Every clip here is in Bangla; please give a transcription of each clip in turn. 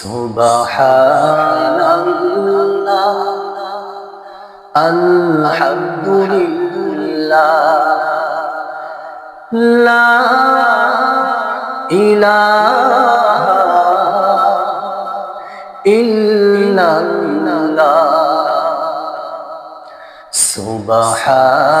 সুবহানাল্লাহ আলহামদুলিল্লাহ লা ইলাহা ইল্লাল্লাহ সুবহানাল্লাহ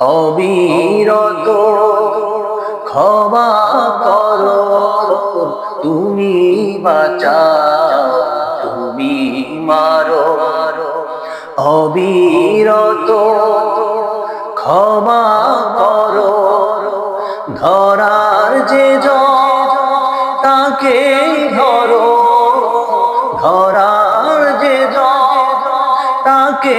অবিরত ক্ষমা করো, তুমি বাঁচা তুমি মারো। অবিরত ক্ষমা করো, ধরার যে তাকে ধরো। ধরার যে তাকে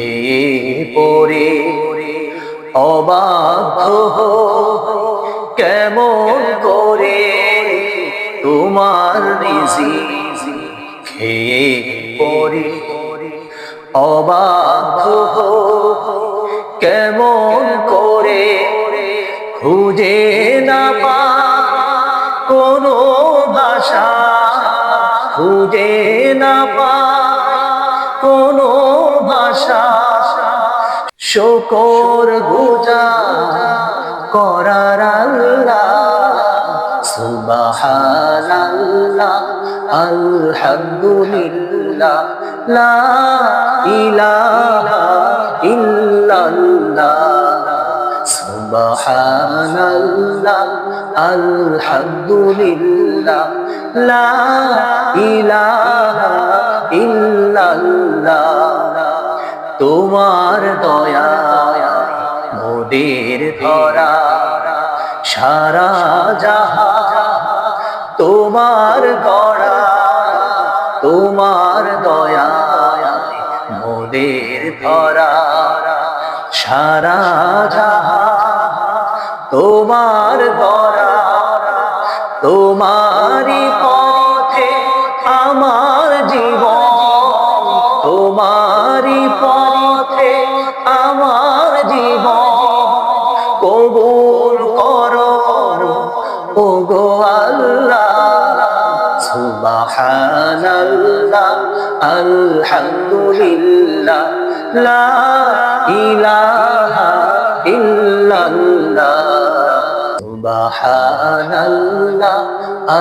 খেয়ে পড়ে অবাধ্য কেমন করে তোমার রিজি খেয়ে পড়ে। অবাধ্য কেমন করে খুঁজে না পা। কোনো ভাষা খুঁজে না পা। কোনো ভাষা শকর গুজা করার সুবহানাল্লাহ আলহামদুলিল্লাহ লা ইলাহা ইল্লাল্লাহ আলহামদুলিল্লাহ লা ইলাহা ইল্লাল্লাহ। তোমার দয়া, মোদের ধরা, সারা যাহা তোমার গড়া, তোমার দয়া, মোদের ধরা, সারা যাহা তোমার গড়া তোমারি তোমারি পথে আমার জীবন কবুল করো। ও গো আল্লাহ সুবহানাল্লাহ আলহামদুলিল্লাহ লা ইলাহা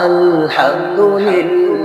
আলহামদুলিল্লাহ।